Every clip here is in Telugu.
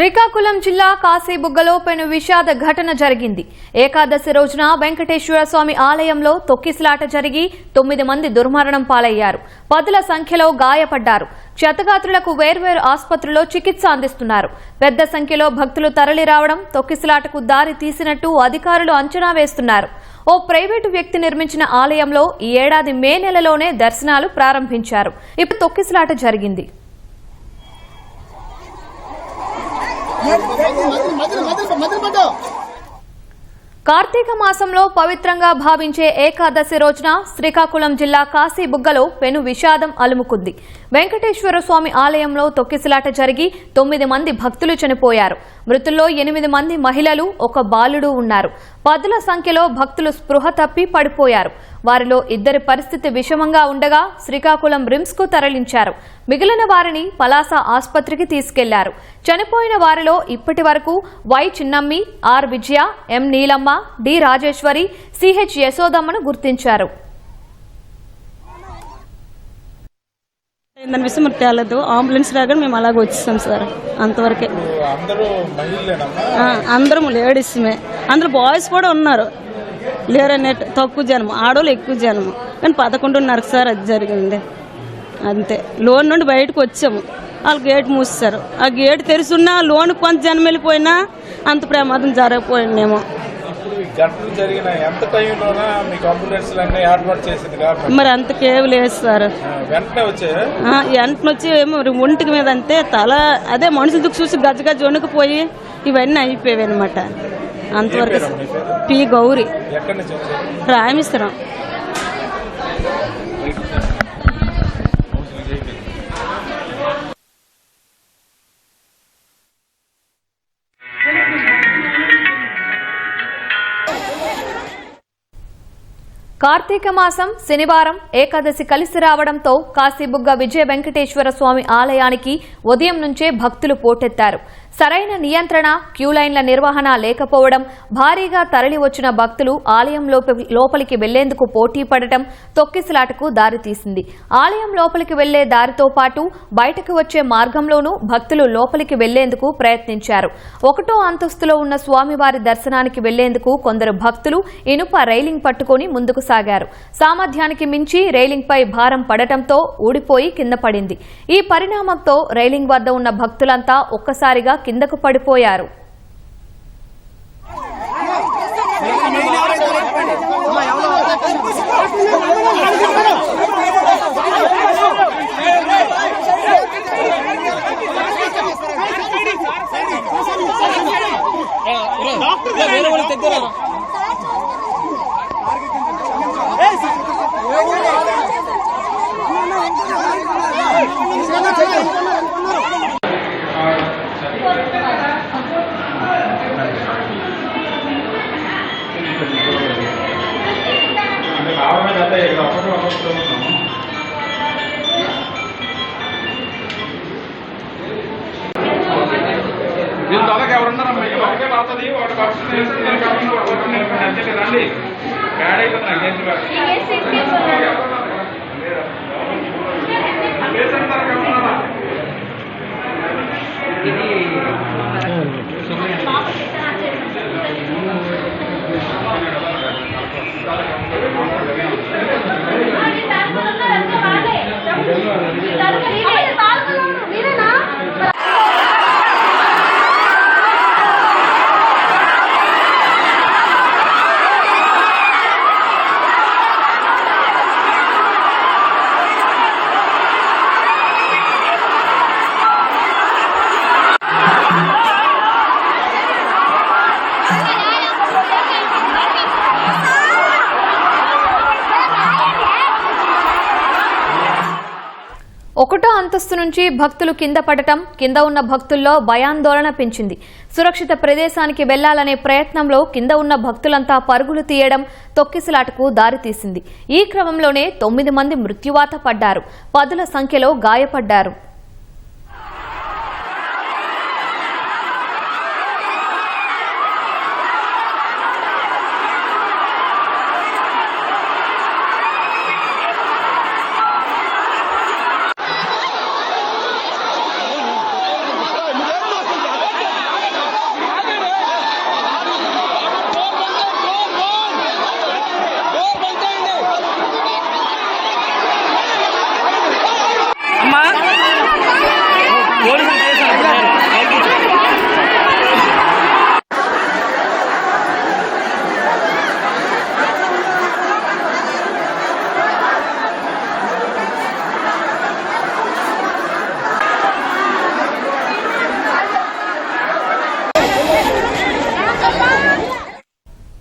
శ్రీకాకుళం జిల్లా కాశీబుగ్గలో పెను విషాద ఘటన జరిగింది. ఏకాదశి రోజున వెంకటేశ్వర స్వామి ఆలయంలో తొక్కిసలాట జరిగి తొమ్మిది మంది దుర్మరణం పాలయ్యారు. పదుల సంఖ్యలో గాయపడ్డారు. క్షతగాత్రులకు వేర్వేరు ఆసుపత్రిలో చికిత్స అందిస్తున్నారు. పెద్ద సంఖ్యలో భక్తులు తరలి రావడం తొక్కిసలాటకు దారి తీసినట్టు అధికారులు అంచనా వేస్తున్నారు. ఓ ప్రైవేటు వ్యక్తి నిర్మించిన ఆలయంలో ఈ ఏడాది మే నెలలోనే దర్శనాలు ప్రారంభించారు. ఇప్పుడు తొక్కిసలాట జరిగింది మధ్యలో మధ్యలో మధ్యలో పడ్డావు కార్తీక మాసంలో పవిత్రంగా భావించే ఏకాదశి రోజున శ్రీకాకుళం జిల్లా కాశీబుగ్గలో పెను విషాదం అలుముకుంది. వెంకటేశ్వర స్వామి ఆలయంలో తొక్కిసలాట జరిగి తొమ్మిది మంది భక్తులు చనిపోయారు. మృతుల్లో ఎనిమిది మంది మహిళలు ఒక బాలుడు ఉన్నారు. పదుల సంఖ్యలో భక్తులు స్పృహ తప్పి పడిపోయారు. వారిలో ఇద్దరి పరిస్థితి విషమంగా ఉండగా శ్రీకాకుళం రిమ్స్కు తరలించారు. మిగిలిన వారిని పలాస ఆసుపత్రికి తీసుకెళ్ళారు. చనిపోయిన వారిలో ఇప్పటి వరకు Y Chinnammi R Vijaya M Neelamma D Rajeshwari CH యశోదమ్మను గుర్తించారు. ఏందని విషయం తేలదు. అంబులెన్స్ రాగానే మేము అలాగే వచ్చేసాం సార్ అంతవరకే. అందరూ అందరం లేడీస్మే అందులో బాయ్స్ కూడా ఉన్నారు. లేరనేట్టు తక్కువ జనం ఆడవాళ్ళు ఎక్కువ జనం కానీ పదకొండున్నరకు సార్ అది జరిగింది. అంతే. లోన్ నుండి బయటకు వచ్చాము. వాళ్ళు గేట్ మూసేశారు. ఆ గేట్ తెరిచున్నా లోన్ కొంత జనం వెళ్ళిపోయినా అంత ప్రమాదం కాబట్టి? మరి అంతకేవి లేదు సార్. వెంటనే వచ్చి ఏమో ఒంటికి మీద అంతే తల అదే మనుషులు చూసి గజ్జ గజ్జ వణుకుపోయి ఇవన్నీ అయిపోయాయి అనమాట అంతవరకు పి గౌరి. రామిస్తాం కార్తీక మాసం శనివారం ఏకాదశి కలిసి రావడంతో కాశీబుగ్గ విజయ వెంకటేశ్వర స్వామి ఆలయానికి ఉదయం నుంచే భక్తులు పోటెత్తారు. సరైన నియంత్రణ క్యూలైన్ల నిర్వహణ లేకపోవడం భారీగా తరలి వచ్చిన భక్తులు ఆలయం లోపలికి వెళ్ళేందుకు పోటీ పడటం తొక్కిసలాటకు దారితీసింది ఆలయం లోపలికి వెళ్ళే దారితో పాటు బయటకు వచ్చే మార్గంలోనూ భక్తులు లోపలికి వెళ్ళేందుకు ప్రయత్నించారు. ఒకటో అంతస్తులో ఉన్న స్వామివారి దర్శనానికి వెళ్ళేందుకు కొందరు భక్తులు ఇనుప రైలింగ్ పట్టుకుని ముందుకు సాగారు. సామర్థ్యానికి మించి రైలింగ్పై భారం పడటంతో ఊడిపోయి కింద పడింది. ఈ పరిణామంతో రైలింగ్ వద్ద ఉన్న భక్తులంతా ఒక్కసారిగా కిందకు పడిపోయారు అంటే రావడమే కదా ఇక్కడ ఒకటి ఒకటి ఉన్నాము దీని తొలగ ఎవరున్నారమ్మా ఇక్కడ ఒకటే పడుతుంది ఒకటి పడుతుంది నేను కాకుండా ఒకటి పడుతుంది అంటే రండి బ్యాడ్ అయిపోతుంది నాకు కేసు బ్యాడ్. అంతస్తు నుంచి భక్తులు కింద పడటం కింద ఉన్న భక్తుల్లో భయాందోళన పెంచింది. సురక్షిత ప్రదేశానికి వెళ్ళాలనే ప్రయత్నంలో కింద ఉన్న భక్తులంతా పరుగులు తీయడం తొక్కిసలాటకు దారితీసింది. ఈ క్రమంలోనే తొమ్మిది మంది మృత్యువాత పడ్డారు. పదుల సంఖ్యలో గాయపడ్డారు.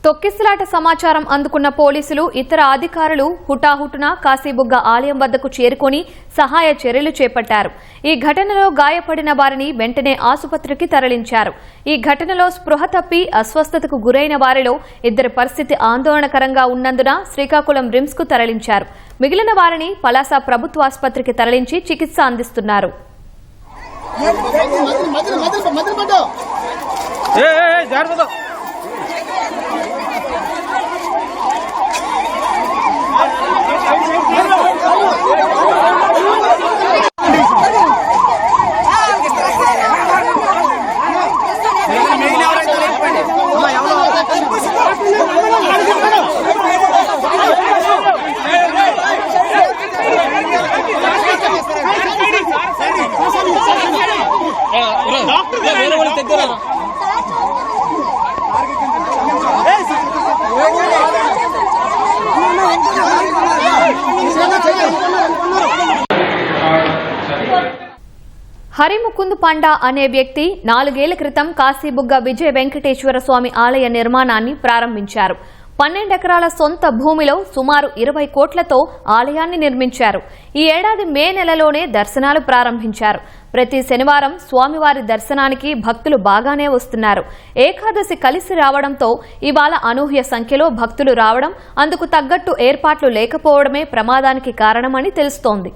తొక్కిసలాట సమాచారం అందుకున్న పోలీసులు ఇతర అధికారులు హుటాహుటున కాశీబుగ్గ ఆలయం వద్దకు చేరుకొని సహాయ చర్యలు చేపట్టారు. ఈ ఘటనలో గాయపడిన వారిని వెంటనే ఆసుపత్రికి తరలించారు. ఈ ఘటనలో స్పృహ తప్పి అస్వస్థతకు గురైన వారిలో ఇద్దరి పరిస్థితి ఆందోళనకరంగా ఉన్నందున శ్రీకాకుళం రిమ్స్కు తరలించారు. మిగిలిన వారిని పలాస ప్రభుత్వ ఆసుపత్రికి తరలించి చికిత్స అందిస్తున్నారు. జాగ్రత్త. ముకుంద్ పండా అనే వ్యక్తి నాలుగేళ్ళ క్రితం కాశీబుగ్గ విజయ వెంకటేశ్వర స్వామి ఆలయ నిర్మాణాన్ని ప్రారంభించారు. పన్నెండెకరాల సొంత భూమిలో సుమారు ఇరవై కోట్లతో ఆలయాన్ని నిర్మించారు. ఈ ఏడాది మే నెలలోనే దర్శనాలు ప్రారంభించారు. ప్రతి శనివారం స్వామివారి దర్శనానికి భక్తులు బాగానే వస్తున్నారు. ఏకాదశి కలిసి రావడంతో ఇవాళ అనూహ్య సంఖ్యలో భక్తులు రావడం అందుకు తగ్గట్టు ఏర్పాట్లు లేకపోవడమే ప్రమాదానికి కారణమని తెలుస్తోంది.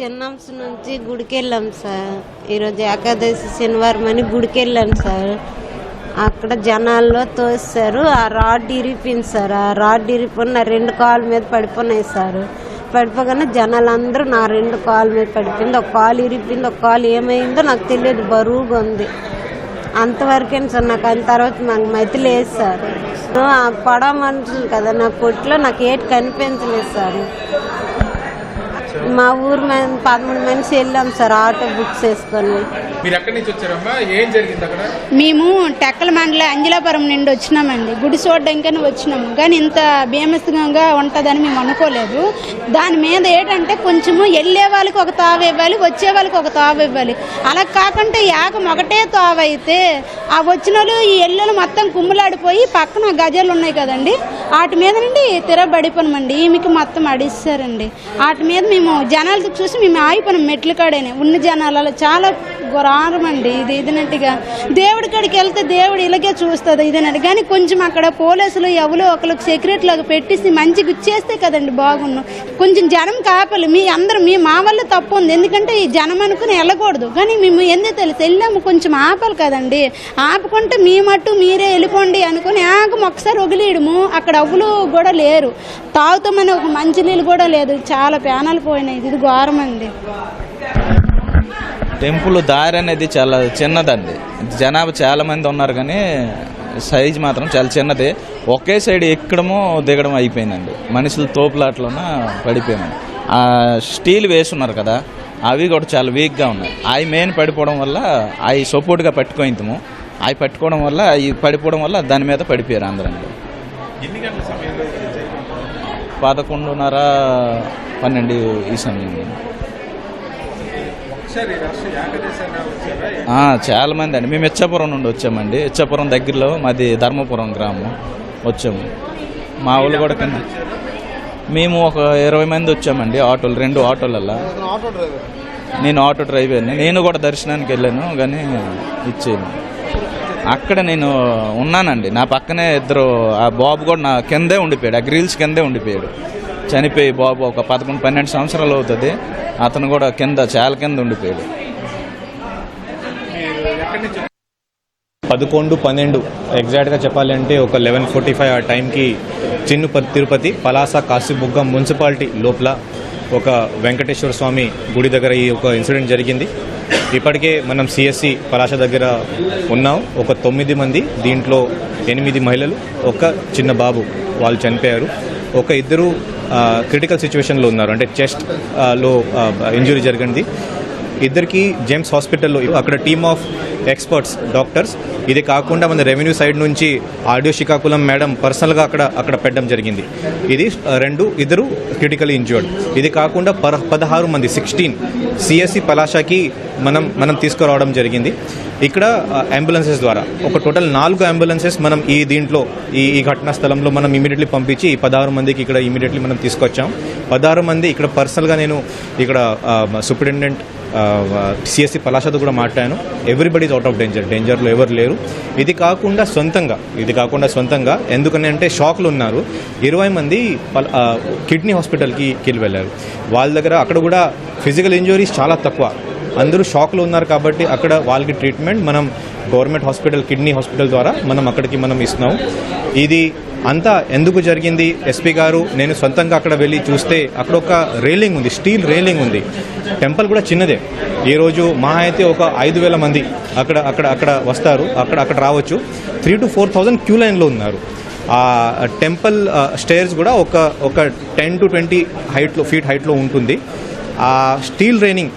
చిన్నంశ నుంచి గుడికి వెళ్ళాం సార్. ఈరోజు ఏకాదశి శనివారం అని గుడికి సార్. అక్కడ జనాల్లో తోసారు ఆ రాడ్ ఇరిపింది సార్. ఆ రాడ్ ఇరిపోయి నా రెండు కాళ్ళ మీద పడిపోయినాయి సార్. పడిపోగానే జనాలందరూ నా రెండు కాళ్ళ మీద పడిపోయింది. ఒక కాలు ఇరిపింది ఒక కాలు ఏమైందో నాకు తెలియదు. బరువుగా ఉంది. అంతవరకే సార్ నాకు అంత తర్వాత నాకు మతి లేదు సార్. ఆ పడవ మనుషులు కదా నా కొట్లో నాకు ఏటి కనిపించలేదు సార్. మా ఊరు మేము పదమూడు మనిషి వెళ్ళాం సార్ ఆటో బుక్ చేసుకొని. మీరు ఎక్కడి నుంచి వచ్చారమ్మా? ఏం జరిగింది అక్కడ? మేము టెక్కల మండల అంజలాపురం నుండి వచ్చినామండి. గుడి చూడడానికని వచ్చినాము. కానీ ఇంత భీమస్తంగా ఉంటుందని మేము అనుకోలేదు. దాని మీద ఏంటంటే కొంచెము వెళ్ళే వాళ్ళకి ఒక తావ ఇవ్వాలి వచ్చే వాళ్ళకి ఒక తావ ఇవ్వాలి. అలా కాకుండా యాగం ఒకటే తావ అయితే ఆ వచ్చిన వాళ్ళు ఈ ఎల్లులు మొత్తం కుమ్ములాడిపోయి పక్కన గజాలు ఉన్నాయి కదండి. వాటి మీద నుండి తిరబడిపోయామండి ఈమెకి మొత్తం అడిస్తారండి. వాటి మీద మేము జనాలతో చూసి మేము ఆగిపోయినాం మెట్లు కాడనే ఉన్న జనాలలో చాలా ఘోరం అండి ఇది ఇదినట్టుగా దేవుడి కాడికి వెళ్తే దేవుడు ఇలాగే చూస్తుంది ఇదినట్టు కానీ కొంచెం అక్కడ పోలీసులు ఎవరో ఒకరికి సెక్యూరిటీ లాగా పెట్టేసి మంచిగా ఇచ్చేస్తే కదండి బాగున్నాం కొంచెం జనం కాపాలి మీ అందరూ మీ మా వల్ల తప్పు ఉంది. ఎందుకంటే ఈ జనం అనుకుని వెళ్ళకూడదు. కానీ మేము ఎందుకు తెలుసు వెళ్ళాము? కొంచెం ఆపాలి కదండి. ఆపుకుంటే మీ మట్టు మీరే వెళ్ళిపోండి అనుకుని ఆగం ఒకసారి వగిలేయడము అక్కడ అవ్వులు కూడా లేరు. తాగుతామని ఒక మంచి నీళ్ళు కూడా లేదు. చాలా ప్యానాలు పోయినాయి. ఇది ఘోరం అండి టెంపుల్ దారి అనేది చాలా చిన్నదండి. జనాభా చాలా మంది ఉన్నారు కానీ సైజ్ మాత్రం చాలా చిన్నది. ఒకే సైడ్ ఎక్కడము దిగడం అయిపోయిందండి. మనుషులు తోపులాట్లోన పడిపోయాము ఆ స్టీల్ వేసి ఉన్నారు కదా అవి కూడా చాలా వీక్గా ఉన్నాయి. అవి మెయిన్ పడిపోవడం వల్ల అవి సపోర్ట్గా పట్టుకోయింతము అవి పట్టుకోవడం వల్ల అవి పడిపోవడం వల్ల దాని మీద పడిపోయారు అందరండి? పదకొండున్నర పన్నెండు ఈ సమయంలో ఒకసారి రాష్ట్ర ఏకదేశంగా వచ్చారా ఆ, చాలా మంది అండి. మేము ఇచ్చాపురం నుండి వచ్చామండి. ఇచ్చాపురం దగ్గరలో మాది ధర్మపురం గ్రామం. వచ్చాము. మా ఊళ్ళు కూడా కింద. మేము ఒక ఇరవై మంది వచ్చామండి ఆటోలు రెండు ఆటోలల్లా. నేను ఆటో డ్రైవర్ని. నేను కూడా దర్శనానికి వెళ్ళాను కానీ ఇచ్చేయండి అక్కడ నేను ఉన్నానండి. నా పక్కనే ఇద్దరు ఆ బాబు కూడా నా కిందే ఉండిపోయాడు. ఆ గ్రిల్స్ కిందే ఉండిపోయాడు. చనిపోయి బాబు ఒక పదకొండు పన్నెండు సంవత్సరాలు అవుతుంది. అతను కూడా కింద చాలా కింద ఉండిపోయాడు. పదకొండు పన్నెండు ఎగ్జాక్ట్గా చెప్పాలంటే ఒక లెవెన్ ఫార్టీ ఫైవ్ ఆ టైంకి చిన్ను ప- తిరుపతి పలాస కాశీబుగ్గ మున్సిపాలిటీ లోపల ఒక వెంకటేశ్వర స్వామి గుడి దగ్గర ఈ ఒక ఇన్సిడెంట్ జరిగింది. ఇప్పటికే మనం సిఎస్సి పలాస దగ్గర ఉన్నాం. ఒక తొమ్మిది మంది దీంట్లో ఎనిమిది మహిళలు ఒక చిన్న బాబు వాళ్ళు చనిపోయారు. ఒక ఇద్దరు క్రిటికల్ సిచ్యువేషన్లో ఉన్నారు. అంటే చెస్ట్లో ఇంజురీ జరిగింది. ఇద్దరికి జేమ్స్ హాస్పిటల్లో అక్కడ టీమ్ ఆఫ్ ఎక్స్పర్ట్స్ డాక్టర్స్. ఇది కాకుండా మన రెవెన్యూ సైడ్ నుంచి ఆడియో శ్రీకాకుళం మేడం పర్సనల్గా అక్కడ అక్కడ పెట్టడం జరిగింది. ఇది రెండు ఇద్దరు క్రిటికల్ ఇంజ్యూర్డ్. ఇది కాకుండా పర పదహారు మంది సిక్స్టీన్ సిఎస్సి పలాషాకి మనం మనం తీసుకురావడం జరిగింది. ఇక్కడ అంబులెన్సెస్ ద్వారా ఒక టోటల్ నాలుగు అంబులెన్సెస్ మనం ఈ దీంట్లో ఈ ఈ ఘటనా స్థలంలో మనం ఇమీడియట్లీ పంపించి ఈ పదహారు మందికి ఇక్కడ ఇమీడియట్లీ మనం తీసుకొచ్చాం. పదహారు మంది ఇక్కడ పర్సనల్గా నేను ఇక్కడ సూపరింటెండెంట్ సిఎస్సి పలాషతో కూడా మాట్లాడాను. Everybody is out of danger డేంజర్లో ఎవరు లేరు. ఇది కాకుండా సొంతంగా ఇది కాకుండా సొంతంగా ఎందుకని అంటే షాక్లు ఉన్నారు. ఇరవై మంది కిడ్నీ హాస్పిటల్కి కిల్ వెళ్ళారు. వాళ్ళ దగ్గర అక్కడ కూడా ఫిజికల్ ఇంజురీస్ చాలా తక్కువ. అందరూ షాక్లో ఉన్నారు కాబట్టి అక్కడ వాళ్ళకి ట్రీట్మెంట్ మనం గవర్నమెంట్ హాస్పిటల్ కిడ్నీ హాస్పిటల్ ద్వారా మనం అక్కడికి మనం ఇస్తున్నాం. ఇది అంతా ఎందుకు జరిగింది? ఎస్పీ గారు నేను సొంతంగా అక్కడ వెళ్ళి చూస్తే అక్కడ ఒక రేలింగ్ ఉంది స్టీల్ రైలింగ్ ఉంది. టెంపుల్ కూడా చిన్నదే. ఈరోజు మా అయితే ఒక ఐదు వేల మంది అక్కడ అక్కడ అక్కడ వస్తారు. అక్కడ అక్కడ రావచ్చు. Three to four thousand queue లైన్లో ఉన్నారు. ఆ టెంపుల్ స్టేర్స్ కూడా ఒక ఒక టెన్ టు ట్వంటీ హైట్లో ఫీట్ హైట్లో ఉంటుంది. ఆ స్టీల్ రైనింగ్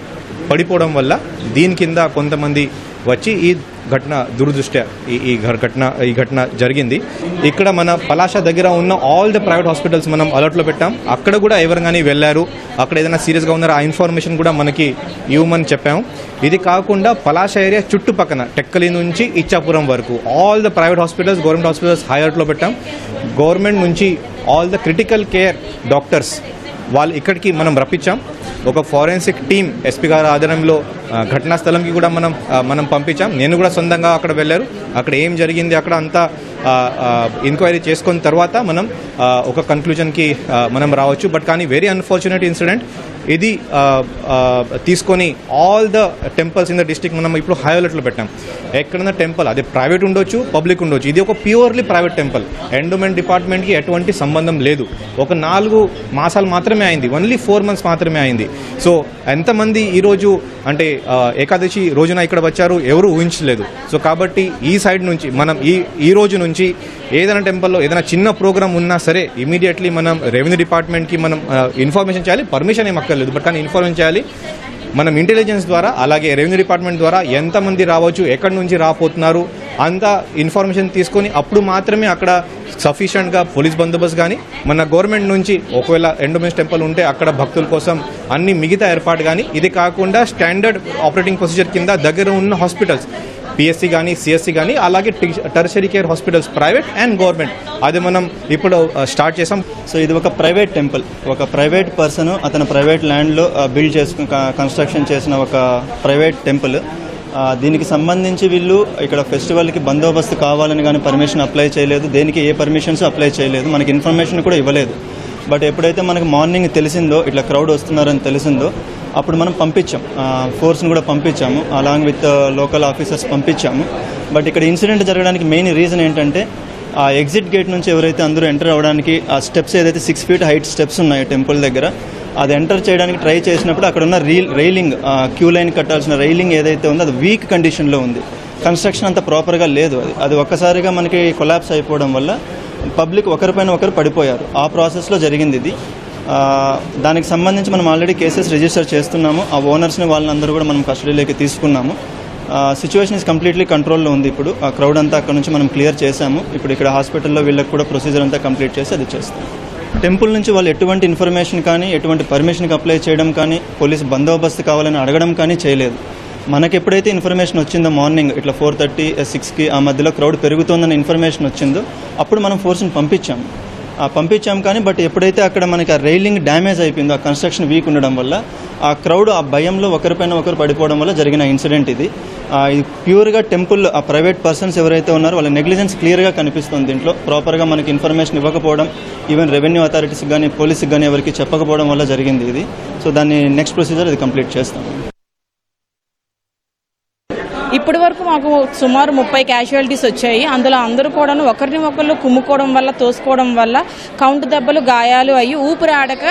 పడిపోవడం వల్ల దీని కింద కొంతమంది వచ్చి ఈ ఘటన దురదృష్ట్యా ఈ ఈ ఘటన ఈ ఘటన జరిగింది. ఇక్కడ మన పలాష దగ్గర ఉన్న ఆల్ ద ప్రైవేట్ హాస్పిటల్స్ మనం అలర్ట్లో పెట్టాం. అక్కడ కూడా ఎవరు కానీ వెళ్ళారు. అక్కడ ఏదైనా సీరియస్గా ఉన్నారో ఆ ఇన్ఫర్మేషన్ కూడా మనకి ఇవ్వమని చెప్పాము ఇది కాకుండా పలాష ఏరియా చుట్టుపక్కన టెక్కలి నుంచి ఇచ్చాపురం వరకు all the private hospitals government hospitals high అలర్ట్లో పెట్టాం. గవర్నమెంట్ నుంచి all the critical care doctors వాళ్ళు ఇక్కడికి మనం రప్పించాం. ఒక ఫారెన్సిక్ టీం ఎస్పీ గారి ఆధ్వర్యంలో ఘటనా స్థలంకి కూడా మనం మనం పంపించాం. నేను కూడా సొంతంగా అక్కడ వెళ్ళారు. అక్కడ ఏం జరిగింది అక్కడ అంతా ఎంక్వైరీ చేసుకున్న తర్వాత మనం ఒక కన్క్లూజన్కి మనం రావచ్చు. బట్ కానీ వెరీ అన్ఫార్చునేట్ ఇన్సిడెంట్ ఇది తీసుకొని all the temples in the district మనం ఇప్పుడు హై అలర్ట్లో పెట్టాం. ఎక్కడన్నా టెంపుల్ అది ప్రైవేట్ ఉండొచ్చు పబ్లిక్ ఉండొచ్చు. ఇది ఒక ప్యూర్లీ ప్రైవేట్ టెంపుల్ ఎండోమెంట్ డిపార్ట్మెంట్కి ఎటువంటి సంబంధం లేదు. ఒక నాలుగు మాసాలు మాత్రమే అయింది. ఓన్లీ ఫోర్ మంత్స్ మాత్రమే అయింది. సో ఎంతమంది ఈరోజు అంటే ఏకాదశి రోజున ఇక్కడ వచ్చారు ఎవరు ఊహించలేదు. సో కాబట్టి ఈ సైడ్ నుంచి మనం ఈ ఈ రోజు నుంచి ఏదైనా టెంపుల్లో ఏదైనా చిన్న ప్రోగ్రామ్ ఉన్నా సరే ఇమీడియట్లీ మనం రెవెన్యూ డిపార్ట్మెంట్కి మనం ఇన్ఫర్మేషన్ చేయాలి. పర్మిషన్ ఏం అక్కర్లేదు. బట్ కానీ ఇన్ఫర్మేషన్ చేయాలి. మనం ఇంటెలిజెన్స్ ద్వారా అలాగే రెవెన్యూ డిపార్ట్మెంట్ ద్వారా ఎంతమంది రావచ్చు ఎక్కడి నుంచి రాపోతున్నారు అంత ఇన్ఫర్మేషన్ తీసుకొని అప్పుడు మాత్రమే అక్కడ సఫిషియెంట్గా పోలీస్ బందోబస్తు కానీ మన గవర్నమెంట్ నుంచి ఒకవేళ ఎండోమెన్స్ టెంపుల్ ఉంటే అక్కడ భక్తుల కోసం అన్ని మిగతా ఏర్పాటు కానీ ఇది కాకుండా స్టాండర్డ్ ఆపరేటింగ్ ప్రొసీజర్ కింద దగ్గర ఉన్న హాస్పిటల్స్ పిఎస్సి కానీ సిఎస్సి కానీ అలాగే tertiary care hospitals private and government అది మనం ఇప్పుడు uh, స్టార్ట్ చేసాం. సో ఇది ఒక ప్రైవేట్ టెంపుల్ ఒక ప్రైవేట్ పర్సన్ అతను ప్రైవేట్ ల్యాండ్లో బిల్డ్ చేసుకుని కన్స్ట్రక్షన్ చేసిన ఒక ప్రైవేట్ టెంపుల్ uh, దీనికి సంబంధించి వీళ్ళు ఇక్కడ ఫెస్టివల్కి బందోబస్తు కావాలని కానీ పర్మిషన్ అప్లై చేయలేదు. దేనికి ఏ పర్మిషన్స్ అప్లై చేయలేదు. మనకి ఇన్ఫర్మేషన్ కూడా ఇవ్వలేదు. బట్ ఎప్పుడైతే మనకి మార్నింగ్ తెలిసిందో ఇట్లా క్రౌడ్ వస్తున్నారని తెలిసిందో అప్పుడు మనం పంపించాం. ఫోర్స్ని కూడా పంపించాము. అలాంగ్ విత్ లోకల్ ఆఫీసర్స్ పంపించాము. బట్ ఇక్కడ ఇన్సిడెంట్ జరగడానికి మెయిన్ రీజన్ ఏంటంటే ఆ ఎగ్జిట్ గేట్ నుంచి ఎవరైతే అందరూ ఎంటర్ అవ్వడానికి ఆ స్టెప్స్ ఏదైతే సిక్స్ ఫీట్ హైట్ స్టెప్స్ ఉన్నాయో టెంపుల్ దగ్గర అది ఎంటర్ చేయడానికి ట్రై చేసినప్పుడు అక్కడ ఉన్న రీల్ రైలింగ్ క్యూ లైన్ కట్టాల్సిన రైలింగ్ ఏదైతే ఉందో అది వీక్ కండిషన్లో ఉంది. కన్స్ట్రక్షన్ అంత ప్రాపర్గా లేదు అది. అది ఒక్కసారిగా మనకి కొలాప్స్ అయిపోవడం వల్ల పబ్లిక్ ఒకరిపైన ఒకరు పడిపోయారు. ఆ ప్రాసెస్లో జరిగింది ఇది. దానికి సంబంధించి మనం ఆల్రెడీ కేసెస్ రిజిస్టర్ చేస్తున్నాము. ఆ ఓనర్స్ని వాళ్ళందరూ కూడా మనం కస్టడీలోకి తీసుకున్నాము. సిచ్యువేషన్ ఇస్ కంప్లీట్లీ కంట్రోల్లో ఉంది ఇప్పుడు. ఆ క్రౌడ్ అంతా అక్కడ నుంచి మనం క్లియర్ చేశాము. ఇప్పుడు ఇక్కడ హాస్పిటల్లో వీళ్ళకి కూడా ప్రొసీజర్ అంతా కంప్లీట్ చేసి అది చేస్తాం. టెంపుల్ నుంచి వాళ్ళు ఎటువంటి ఇన్ఫర్మేషన్ కానీ ఎటువంటి పర్మిషన్కి అప్లై చేయడం కానీ పోలీస్ బందోబస్తు కావాలని అడగడం కానీ చేయలేదు. మనకి ఎప్పుడైతే ఇన్ఫర్మేషన్ వచ్చిందో మార్నింగ్ ఇట్లా ఫోర్ థర్టీ సిక్స్కి ఆ మధ్యలో క్రౌడ్ పెరుగుతోందన్న ఇన్ఫర్మేషన్ వచ్చిందో అప్పుడు మనం ఫోర్స్ని పంపించాము. పంపించాం కానీ బట్ ఎప్పుడైతే అక్కడ మనకి ఆ రైలింగ్ డ్యామేజ్ అయిపోయిందో ఆ కన్స్ట్రక్షన్ వీక్ ఉండడం వల్ల ఆ క్రౌడ్ ఆ భయంలో ఒకరిపైన ఒకరు పడిపోవడం వల్ల జరిగిన ఇన్సిడెంట్ ఇది. ఆ, ఇది ప్యూర్గా టెంపుల్ ఆ ప్రైవేట్ పర్సన్స్ ఎవరైతే ఉన్నారో వాళ్ళ నెగ్లిజెన్స్ క్లియర్గా కనిపిస్తుంది దీంట్లో. ప్రాపర్గా మనకి ఇన్ఫర్మేషన్ ఇవ్వకపోవడం ఈవెన్ రెవెన్యూ అథారిటీస్కి కానీ పోలీస్కి కానీ ఎవరికి చెప్పకపోవడం వల్ల జరిగింది ఇది. సో దాన్ని నెక్స్ట్ ప్రొసీజర్ ఇది కంప్లీట్ చేస్తాం. ఇప్పుడు మాకు సుమారు ముప్పై క్యాజువాలిటీస్ వచ్చాయి. అందులో అందరూ కూడాను ఒకరిని ఒకరు కుమ్ముకోవడం వల్ల తోసుకోవడం వల్ల కౌంటు దెబ్బలు గాయాలు అయ్యి ఊపిరాడక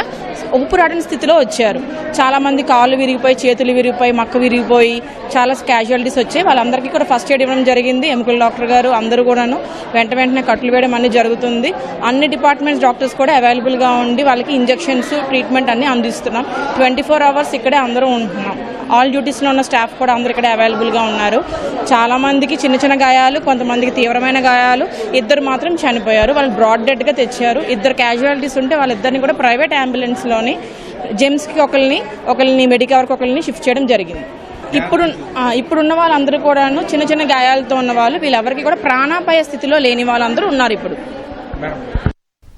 ఊపిరాడని స్థితిలో వచ్చారు. చాలా మంది కాళ్ళు విరిగిపోయి చేతులు విరిగిపోయి మక్క విరిగిపోయి చాలా క్యాజువాలిటీస్ వచ్చాయి. వాళ్ళందరికీ కూడా ఫస్ట్ ఎయిడ్ ఇవ్వడం జరిగింది. ఎముకల డాక్టర్ గారు అందరూ కూడాను వెంట వెంటనే కట్లు వేయడం అన్ని జరుగుతుంది. అన్ని డిపార్ట్మెంట్స్ డాక్టర్స్ కూడా అవైలబుల్గా ఉండి వాళ్ళకి ఇంజెక్షన్స్ ట్రీట్మెంట్ అన్ని అందిస్తున్నాం. ట్వంటీ ఫోర్ అవర్స్ ఇక్కడే అందరూ ఉంటున్నాం. ఆల్ డ్యూటీస్లో ఉన్న స్టాఫ్ కూడా అందరు ఇక్కడ అవైలబుల్గా ఉన్నారు. చాలామందికి చిన్న చిన్న గాయాలు కొంతమందికి తీవ్రమైన గాయాలు ఇద్దరు మాత్రం చనిపోయారు. వాళ్ళు బ్రాడ్ డెడ్గా తెచ్చారు. ఇద్దరు క్యాజువాలిటీస్ ఉంటే వాళ్ళిద్దరిని కూడా ప్రైవేట్ అంబులెన్స్లోని జెమ్స్కి ఒకరిని ఒకరిని మెడికవర్కి ఒకరిని షిఫ్ట్ చేయడం జరిగింది. ఇప్పుడు ఇప్పుడున్న వాళ్ళందరూ కూడాను చిన్న చిన్న గాయాలతో ఉన్న వాళ్ళు వీళ్ళెవరికి కూడా ప్రాణాపాయ స్థితిలో లేని వాళ్ళందరూ ఉన్నారు ఇప్పుడు.